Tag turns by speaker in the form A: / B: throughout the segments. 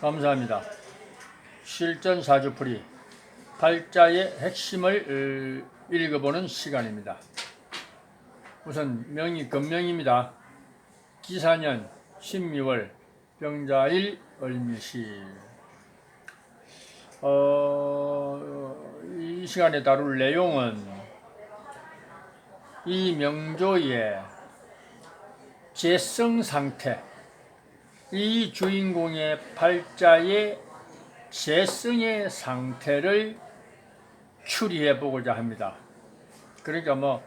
A: 감사합니다. 실전 사주풀이 팔자의 핵심을 어, 읽어보는 시간입니다. 우선 명이 금명입니다. 기사년 12월 병자일 을미시 어, 이 시간에 다룰 내용은 이 명조의 재성 상태 이 주인공의 팔자의 재성의 상태를 추리해 보고자 합니다. 그러니까 뭐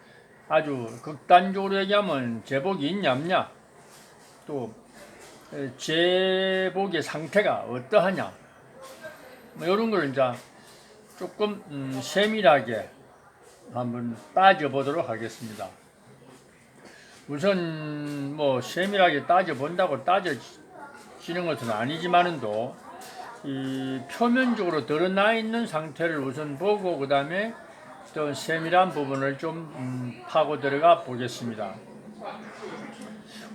A: 아주 극단적으로 얘기하면 제복이 있냐 없냐 또 에, 제복의 상태가 어떠하냐 뭐 이런 걸 이제 조금 음, 세밀하게 한번 따져보도록 하겠습니다. 우선 뭐 세밀하게 따져본다고 따져 지는 것은 아니지만은도 이 표면적으로 드러나 있는 상태를 우선 보고 그 다음에 또 세밀한 부분을 좀 음, 파고 들어가 보겠습니다.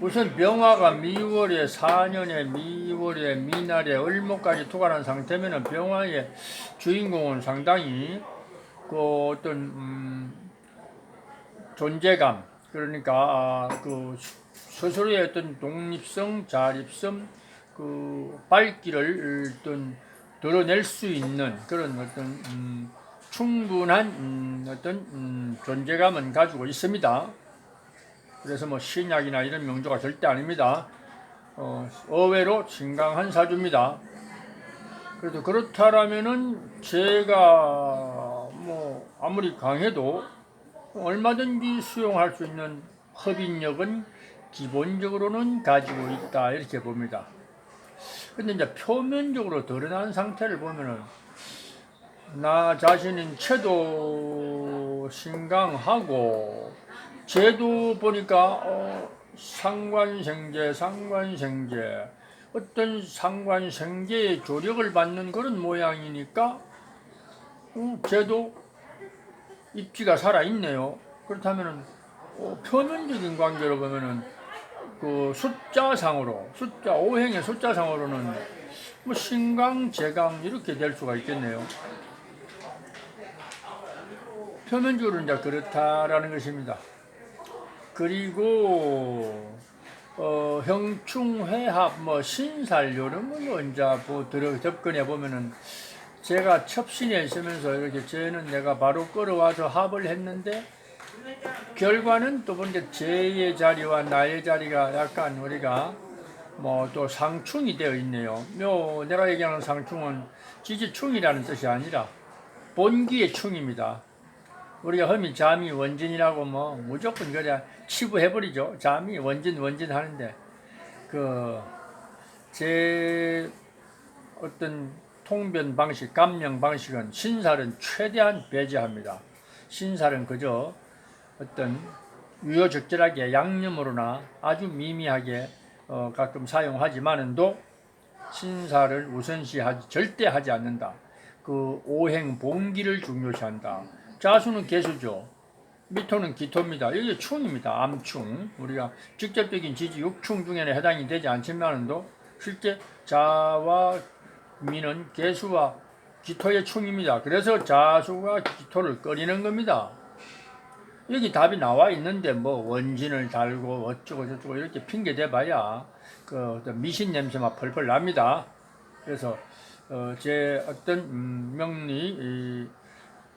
A: 우선 병화가 미월에 4년에 미월에 미날에 을목까지 투관한 상태면은 병화의 주인공은 상당히 그 어떤 음, 존재감 그러니까 아, 그 스스로의 어떤 독립성, 자립성, 그 발기를 어떤 드러낼 수 있는 그런 어떤 음, 충분한 음, 어떤 음, 존재감은 가지고 있습니다. 그래서 뭐 신약이나 이런 명조가 절대 아닙니다. 어, 의외로 진강한 사주입니다. 그래도 그렇다라면은 제가 뭐 아무리 강해도 얼마든지 수용할 수 있는 협인력은 기본적으로는 가지고 있다 이렇게 봅니다. 근데 이제 표면적으로 드러난 상태를 보면은 나 자신은 체도 신강하고 제도 보니까 어, 상관생제 상관생제 어떤 상관생제의 조력을 받는 그런 모양이니까 어, 제도 입지가 살아 있네요. 그렇다면은 어, 표면적인 관계로 보면은 그 숫자상으로 숫자 오행의 숫자상으로는 뭐 신강 재강 이렇게 될 수가 있겠네요. 표면적으로 이제 그렇다라는 것입니다. 그리고 어, 형충회합 뭐 신살 이런 거뭐 이제 뭐 들어 접근해 보면은 제가 첩신에 있으면서 이렇게 쟤는 내가 바로 끌어와서 합을 했는데 결과는 또 보니까 쟤의 자리와 나의 자리가 약간 우리가 뭐 또 상충이 되어 있네요. 요 내가 얘기하는 상충은 지지충이라는 뜻이 아니라 본기의 충입니다. 우리가 험이 잠이 원진이라고 뭐 무조건 그래 치부해버리죠. 잠이 원진 원진 하는데 그 제 어떤 통변 방식, 감명 방식은 신살은 최대한 배제합니다. 신살은 그저 어떤 유효적절하게 양념으로나 아주 미미하게 어, 가끔 사용하지만은도 신살을 우선시하지 절대 하지 않는다. 그 오행 봉기를 중요시한다. 자수는 개수죠. 미토는 기토입니다. 이게 충입니다. 암충. 우리가 직접적인 지지 육충 중에는 해당이 되지 않지만도 실제 자와 미는 개수와 기토의 충입니다. 그래서 자수가 기토를 끓이는 겁니다. 여기 답이 나와 있는데 뭐 원진을 달고 어쩌고 저쩌고 이렇게 핑계 대봐야 그 미신 냄새만 펄펄 납니다. 그래서 어, 제 어떤 음, 명리 이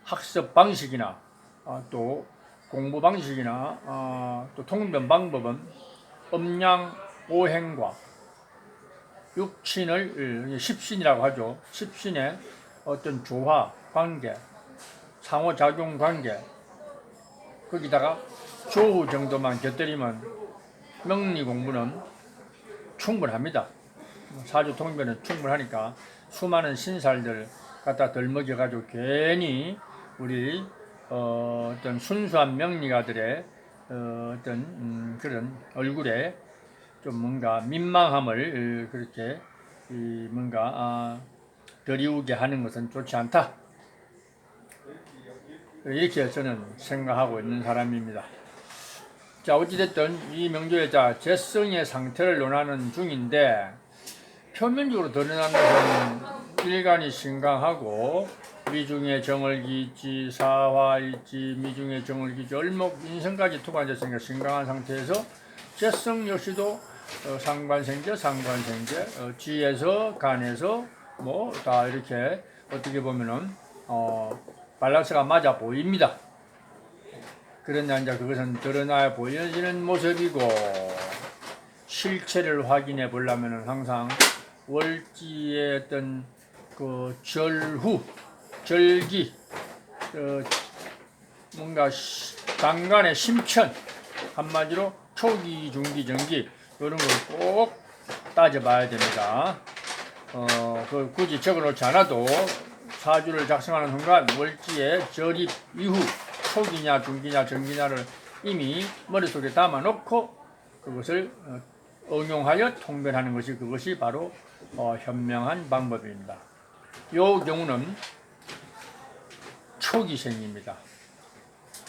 A: 학습 방식이나 아, 또 공부 방식이나 아, 또 통변 방법은 음양 오행과 육신을 십신이라고 하죠. 십신의 어떤 조화 관계, 상호작용 관계, 거기다가 조후 정도만 곁들이면 명리 공부는 충분합니다. 사주 통변은 충분하니까 수많은 신살들 갖다 덜 먹여가지고 괜히 우리 어, 어떤 순수한 명리가들의 어, 어떤 음, 그런 얼굴에 좀 뭔가 민망함을 어, 그렇게 이 뭔가 아, 드리우게 하는 것은 좋지 않다. 이렇게 저는 생각하고 있는 사람입니다. 자 어찌됐든 이 명조의 자 재성의 상태를 논하는 중인데 표면적으로 드러나는 것은 일간이 신강하고 미중의 정을기지 사화일지 미중의 정을기지 얼목 인성까지 투과됐으니까 신강한 상태에서 재성 역시도 어, 상관생제 상관생제 어, 지에서 간에서 뭐 다 이렇게 어떻게 보면은 어, 밸런스가 맞아 보입니다. 그러나 이제 그것은 드러나 보여지는 모습이고 실체를 확인해 보려면은 항상 월지의 어떤 그 절후, 절기, 어, 뭔가 시- 당간의 심천 한마디로 초기, 중기, 전기 이런 걸 꼭 따져봐야 됩니다. 어, 그 굳이 적어놓지 않아도 사주를 작성하는 순간 월지의 절입 이후 초기냐, 중기냐, 전기냐를 이미 머릿속에 담아놓고 그것을 어, 응용하여 통변하는 것이 그것이 바로 어, 현명한 방법입니다. 요 경우는 초기생입니다.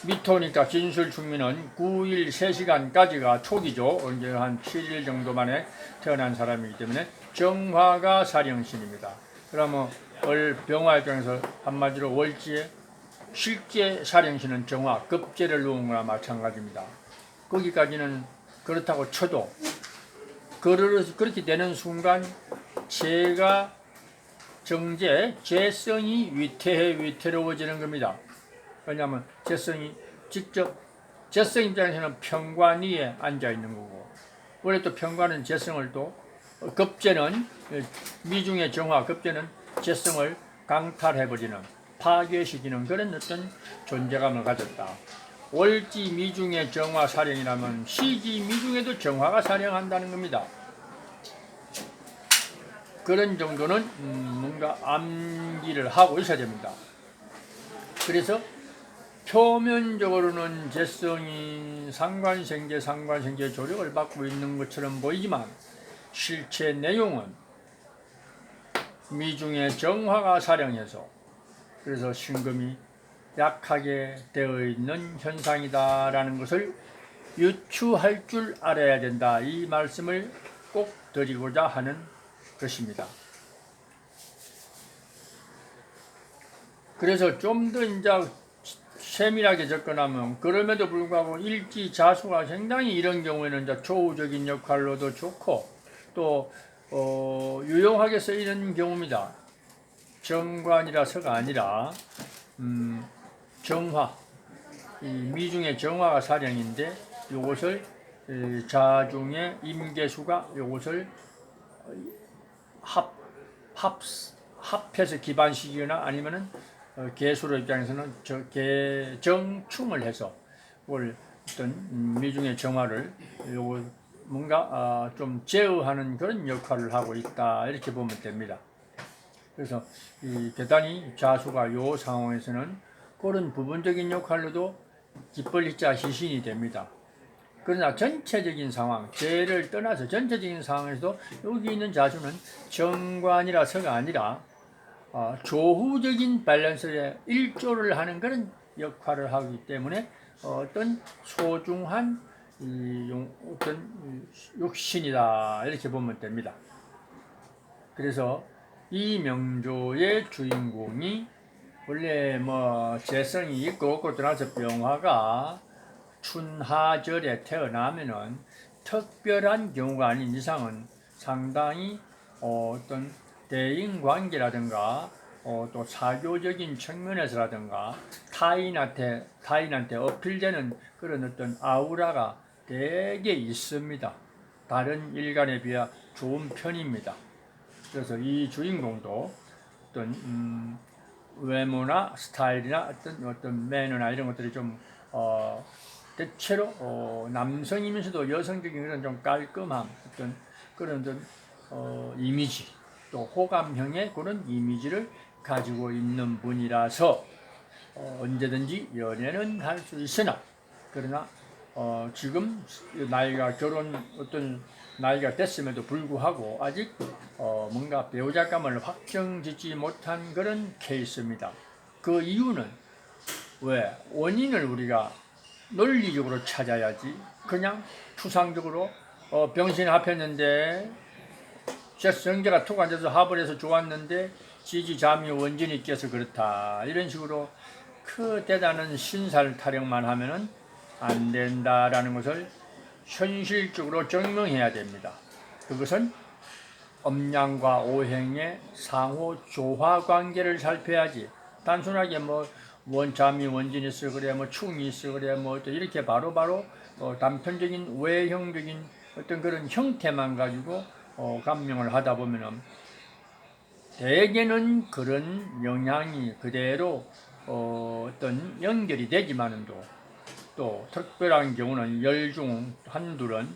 A: 미토니까 진술 충민은 9일 3시간까지가 초기죠. 언제 한 7일 정도 만에 태어난 사람이기 때문에 정화가 사령신입니다. 그러면 월 병화 입장에서 한마디로 월지에 실제 사령신은 정화, 급제를 놓은 거나 마찬가지입니다. 거기까지는 그렇다고 쳐도 그렇게 되는 순간 제가 정제, 재성이 위태해 위태로워지는 겁니다. 왜냐하면 재성이 직접 재성 입장에서는 평관 위에 앉아 있는 거고 원래 또 평관은 재성을 또 어, 급제는 미중의 정화 급제는 재성을 강탈해버리는 파괴시키는 그런 어떤 존재감을 가졌다. 월지 미중의 정화 사령이라면 시지 미중에도 정화가 사령한다는 겁니다. 그런 정도는 음, 뭔가 암기를 하고 있어야 됩니다. 그래서 표면적으로는 재성이 상관생제 상관생제 조력을 받고 있는 것처럼 보이지만 실체 내용은 미중의 정화가 사령해서 그래서 신금이 약하게 되어 있는 현상이다라는 것을 유추할 줄 알아야 된다. 이 말씀을 꼭 드리고자 하는 것입니다. 그래서 좀 더 이제 세밀하게 접근하면 그럼에도 불구하고 일지 자수가 상당히 이런 경우에는 이제 조우적인 역할로도 좋고 또 어, 유용하게 쓰이는 경우입니다. 정관이라서가 아니라 음, 정화 이 미중의 정화가 사령인데 이것을 에, 자중의 임계수가 이것을 합, 합, 합해서 기반시키거나 아니면은 어, 개수로 입장에서는 저 개정충을 해서 뭘 어떤 음, 미중의 정화를 요거 뭔가 아, 좀 제어하는 그런 역할을 하고 있다 이렇게 보면 됩니다. 그래서 이 대단히 자수가 요 상황에서는 그런 부분적인 역할로도 기벌리자 희신이 됩니다. 그러나 전체적인 상황, 죄를 떠나서 전체적인 상황에서도 여기 있는 자수는 정관이라서가 아니라 어, 조후적인 밸런스에 일조를 하는 그런 역할을 하기 때문에 어떤 소중한 이 용- 어떤 이 육신이다 이렇게 보면 됩니다. 그래서 이 명조의 주인공이 원래 뭐 재성이 있고 없고 떠나서 병화가 춘하절에 태어나면은 특별한 경우가 아닌 이상은 상당히 어, 어떤 대인 관계라든가 어, 또 사교적인 측면에서라든가 타인한테 타인한테 어필되는 그런 어떤 아우라가 되게 있습니다. 다른 일간에 비해 좋은 편입니다. 그래서 이 주인공도 어떤 음, 외모나 스타일이나 어떤 어떤 매너나 이런 것들이 좀 어, 대체로 어, 남성이면서도 여성적인 그런 좀 깔끔함 어떤 그런 어떤 어, 이미지 또 호감형의 그런 이미지를 가지고 있는 분이라서 어, 언제든지 연애는 할 수 있으나 그러나 어, 지금 나이가 결혼 어떤 나이가 됐음에도 불구하고 아직 어, 뭔가 배우자감을 확정짓지 못한 그런 케이스입니다. 그 이유는 왜 원인을 우리가 논리적으로 찾아야지 그냥 추상적으로 어, 병신 합했는데 제성제가 툭 앉아서 합을 해서 좋았는데 지지 잠이 원진이 껴서 그렇다 이런 식으로 그 대단한 신살 타령만 하면은 안 된다라는 것을 현실적으로 증명해야 됩니다. 그것은 엄양과 오행의 상호 조화 관계를 살펴야지 단순하게 뭐 원잠이 원진이 있어 그래 뭐 충이 있어 그래 뭐 또 이렇게 바로 바로 어, 단편적인 외형적인 어떤 그런 형태만 가지고 어, 감명을 하다 보면은 대개는 그런 영향이 그대로 어, 어떤 연결이 되지만은도 또 특별한 경우는 열중 한둘은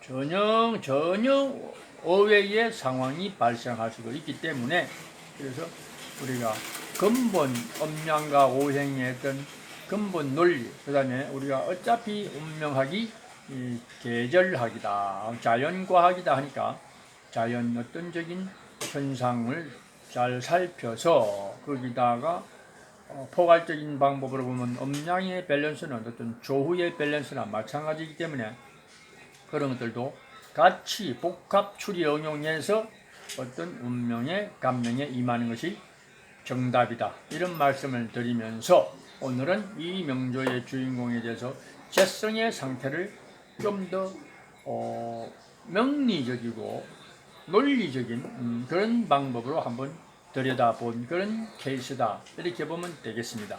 A: 전혀 전혀 어외의 상황이 발생할 수도 있기 때문에 그래서 우리가 근본 엄양과 오행의 어떤 근본 논리 그 다음에 우리가 어차피 운명학이 이 계절학이다 자연과학이다 하니까 자연 어떤적인 현상을 잘 살펴서 거기다가 어, 포괄적인 방법으로 보면 음양의 밸런스는 어떤 조후의 밸런스나 마찬가지이기 때문에 그런 것들도 같이 복합 추리 응용해서 어떤 운명의 감명에 임하는 것이 정답이다. 이런 말씀을 드리면서 오늘은 이 명조의 주인공에 대해서 재성의 상태를 좀더 어, 명리적이고 논리적인 음, 그런 방법으로 한번 들여다본 그런 케이스다. 이렇게 보면 되겠습니다.